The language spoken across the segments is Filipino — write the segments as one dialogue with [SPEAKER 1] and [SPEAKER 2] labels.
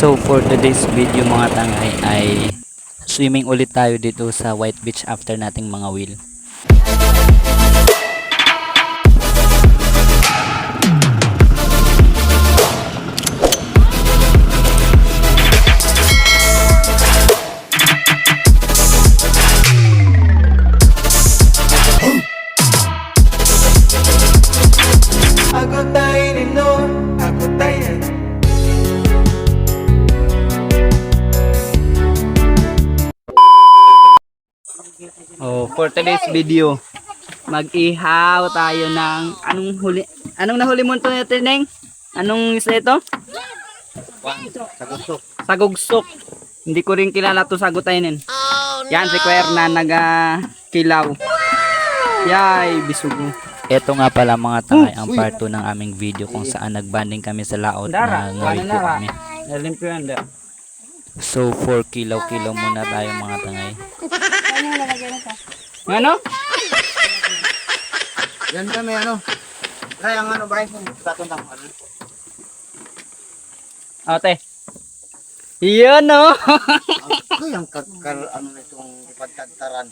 [SPEAKER 1] So for today's video mga tangay ay swimming ulit tayo dito sa White Beach after nating mga wheel. Oh, for today's video, mag-ihaw tayo ng anong huli anong nahuli mo to Neng? Anong isa ito?
[SPEAKER 2] Sagusok
[SPEAKER 1] Sagugsok. Hindi ko rin kilala to sagutainin. Yan si Kuya na naga kilaw. Yay, bisugo. Ito nga pala mga tangay ang part 2 ng aming video kung saan nagbanding kami sa laot na ngawi po kami.
[SPEAKER 3] Nalimpyo yan da.
[SPEAKER 1] So, 4 kilaw-kilaw muna tayo mga tangay.
[SPEAKER 3] Ano?
[SPEAKER 2] Yan kami ano Try ang ano ba yung tatong lang ano
[SPEAKER 3] Ate. Iyan no.
[SPEAKER 2] Ito yung kakal ano na itong pagtantaran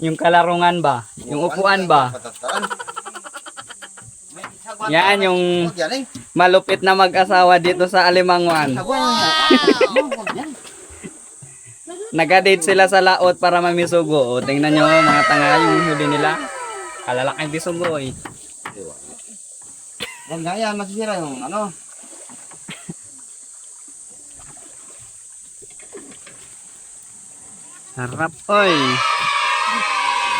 [SPEAKER 3] yung kalarungan ba? Yung upuan ba?
[SPEAKER 2] Pagtantaran
[SPEAKER 3] Yan yung
[SPEAKER 2] eh
[SPEAKER 3] malupit na mag-asawa dito sa Alimanguan.
[SPEAKER 2] Sagwan niya Huwag yan
[SPEAKER 3] Nagadate sila sa laot para mamisugo. O, tingnan nyo mga tanga yung huli nila. Kalalaking bisugo eh.
[SPEAKER 2] Huwag nga yan masisira yung ano
[SPEAKER 3] Sarap oy.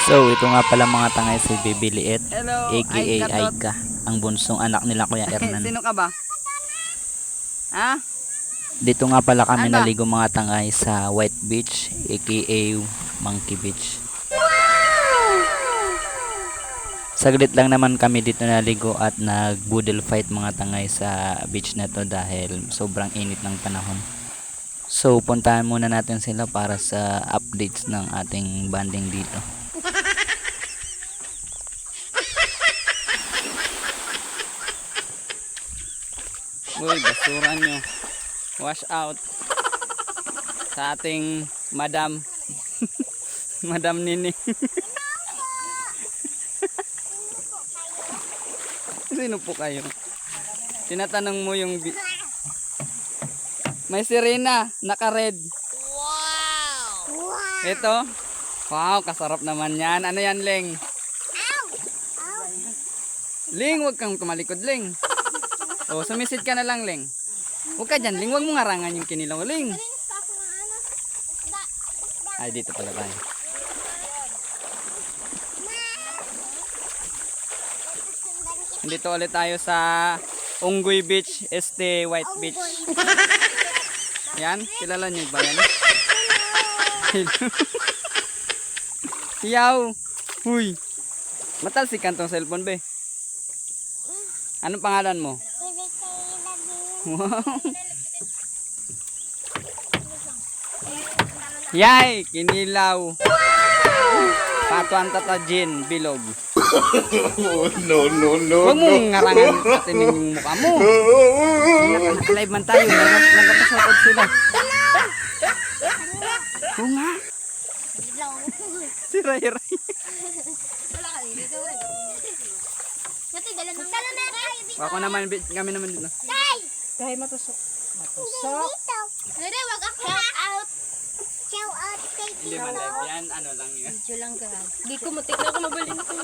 [SPEAKER 1] So, ito nga pala mga tangay si Baby Liit,
[SPEAKER 3] Hello,
[SPEAKER 1] aka Aika, ang bunsong anak nila Kuya Ernan.
[SPEAKER 3] Sino ka ba? Ha?
[SPEAKER 1] Dito nga pala kami
[SPEAKER 3] Ano?
[SPEAKER 1] naligo mga tangay sa White Beach, aka Monkey Beach. Saglit lang naman kami dito naligo at nag-boodle fight mga tangay sa beach na to dahil sobrang init ng panahon. So, puntahan muna natin sila para sa updates ng ating banding dito.
[SPEAKER 3] Uy, basura nyo. Wash out. Sa ating madam. madam Nini. Sino po kayo? Tinatanong mo yung... bi- May sirena, naka-red. Wow! Ito? Wow, kasarap naman yan. Ano yan, Leng? Ling, wag kang tumalikod, Ling. Oh, sumisid ka na lang, Ling. Huwag ka dyan, Ling. Huwag mo ngarangan yung kinilaw, Ling. Ay, dito pala tayo. Dito ulit tayo sa Unggoy Beach, Este White Beach. Yan, kilala niyo ba yan? Yaw! Huy! Matalsikan tong cellphone, be. Anong pangalan mo? Wow. Yay! Kinilaw. Patuan tata gin, bilog.
[SPEAKER 2] No no no
[SPEAKER 3] Huwag mong ngarangan atinin yung mukha mo. Live man tayo. Nag- Nagpapasakot sila. Oo nga. Si Ray Ray. Ako naman, kami naman dito.
[SPEAKER 4] Dahil matusok. Matusok.
[SPEAKER 5] Hindi, wag ako Shout out. Shout out kay
[SPEAKER 3] Hindi man live yan, ano lang yun.
[SPEAKER 5] Video lang ka. Di ko mutik na ako mabali nito.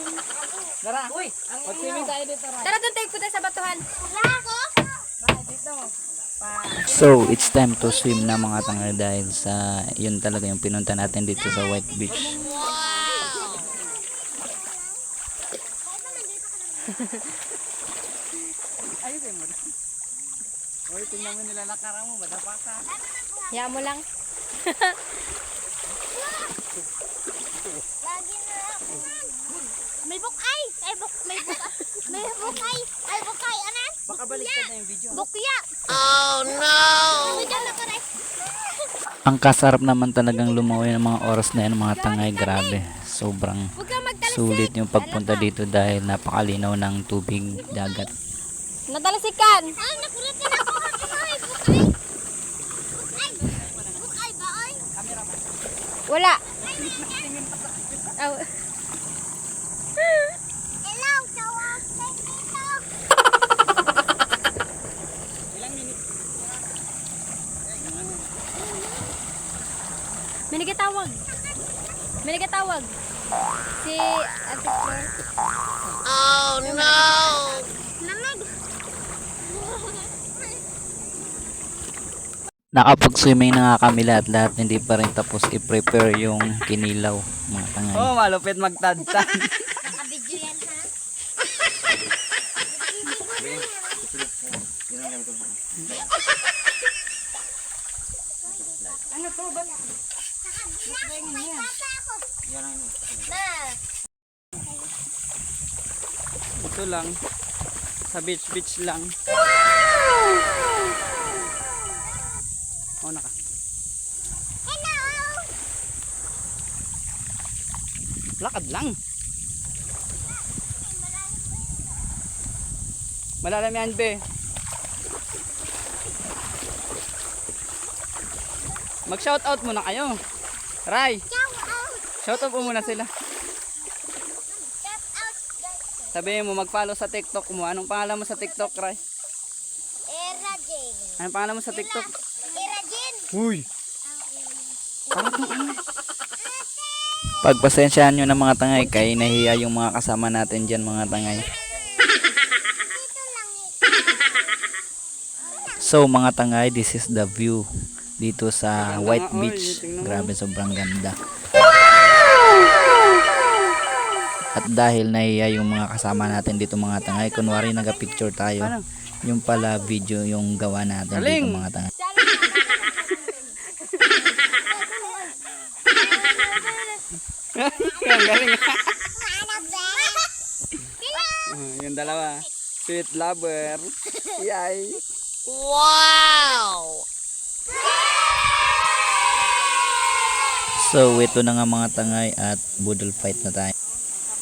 [SPEAKER 3] Tara, uy, mag-swimming tayo dito. Ray.
[SPEAKER 5] Tara doon tayo punta sa batuhan. Wala ako.
[SPEAKER 1] So, it's time to swim na mga tanga dahil sa yun talaga yung pinunta natin dito sa White Beach.
[SPEAKER 3] Ayusin mo. Uy, tingnan mo nila nakara mo, madapa ka.
[SPEAKER 5] Hiya mo lang. May bukay! Ay, buk may bukay! May bukay! Ay, bukay! Anan?
[SPEAKER 3] Baka baliktad na yung video.
[SPEAKER 5] Bukya! Oh, no! Na pare.
[SPEAKER 1] Ang kasarap naman talagang lumawi ng mga oras na yan mga tangay, grabe. Sobrang sulit yung pagpunta dito dahil napakalinaw ng tubig dagat.
[SPEAKER 5] Natalasikan. Ay, nakulat na ako. Ay, bukay. Bukay. Bukay ba, oy? Wala. Oh. Hello, tawag kay Tito.
[SPEAKER 6] May nagatawag. May nagatawag. Si Ate Flor.
[SPEAKER 5] Namag.
[SPEAKER 1] Nakapag-swimming na nga kami lahat-lahat, hindi pa rin tapos i-prepare yung kinilaw, mga tangay.
[SPEAKER 3] Oh, malupit magtadtad.
[SPEAKER 5] Nakabidyo yan, ha?
[SPEAKER 4] Ano to ba?
[SPEAKER 3] Ito lang. Sa beach, beach lang. Oh, naka.
[SPEAKER 5] Hello.
[SPEAKER 3] Lakad lang. Malalim yan, be. Mag-shout out muna kayo. Ray,
[SPEAKER 5] Shout out.
[SPEAKER 3] shout out muna sila. Sabihin mo, mag-follow sa TikTok mo. Anong pangalan mo sa TikTok, Ray?
[SPEAKER 5] Era Jane.
[SPEAKER 3] Anong pangalan mo sa TikTok?
[SPEAKER 5] Era
[SPEAKER 3] Uy!
[SPEAKER 1] Pagpasensyahan nyo ng mga tangay, kay nahiya yung mga kasama natin dyan mga tangay. So mga tangay, this is the view dito sa White Beach. Grabe, sobrang ganda. At dahil nahiya yung mga kasama natin dito mga tangay, kunwari nagka-picture tayo.
[SPEAKER 3] Ano?
[SPEAKER 1] Yung pala video yung gawa natin dito mga tangay.
[SPEAKER 3] Ang galing. Ah, yung dalawa. Sweet lover. Yay!
[SPEAKER 1] So ito na nga mga tangay at budol fight na tayo.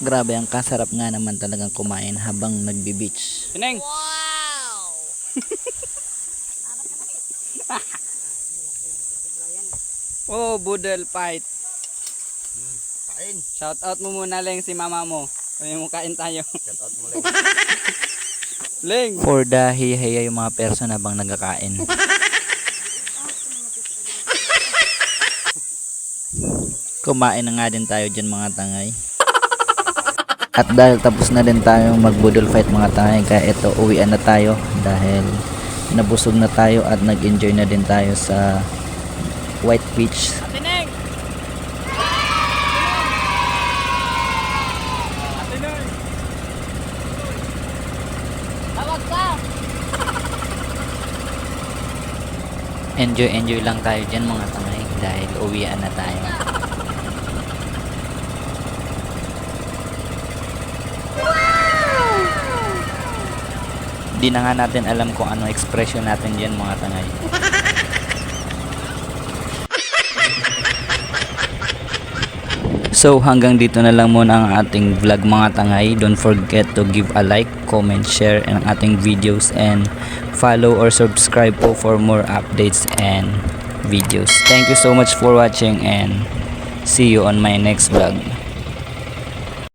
[SPEAKER 1] Grabe ang kasarap nga naman talagang kumain habang nagbi-beach.
[SPEAKER 3] Sineng! oh, budel fight.
[SPEAKER 2] Kain.
[SPEAKER 3] Shout out mo muna Leng si mama mo. Mo kain tayo.
[SPEAKER 2] Shout out mo lang.
[SPEAKER 3] Leng!
[SPEAKER 1] For the hihiya yung mga person habang nagkakain. Kumain na nga din tayo dyan mga tangay. At dahil tapos na din tayo magbudol fight mga tangay, kaya ito uwian na tayo dahil nabusog na tayo at nag-enjoy na din tayo sa White Beach. Enjoy enjoy lang tayo dyan mga tangay dahil uwian na tayo. Di na nga natin alam kung ano expression natin dyan mga tangay. So hanggang dito na lang muna ang ating vlog mga tangay. Don't forget to give a like, comment, share ang ating videos and follow or subscribe po for more updates and videos. Thank you so much for watching and see you on my next vlog.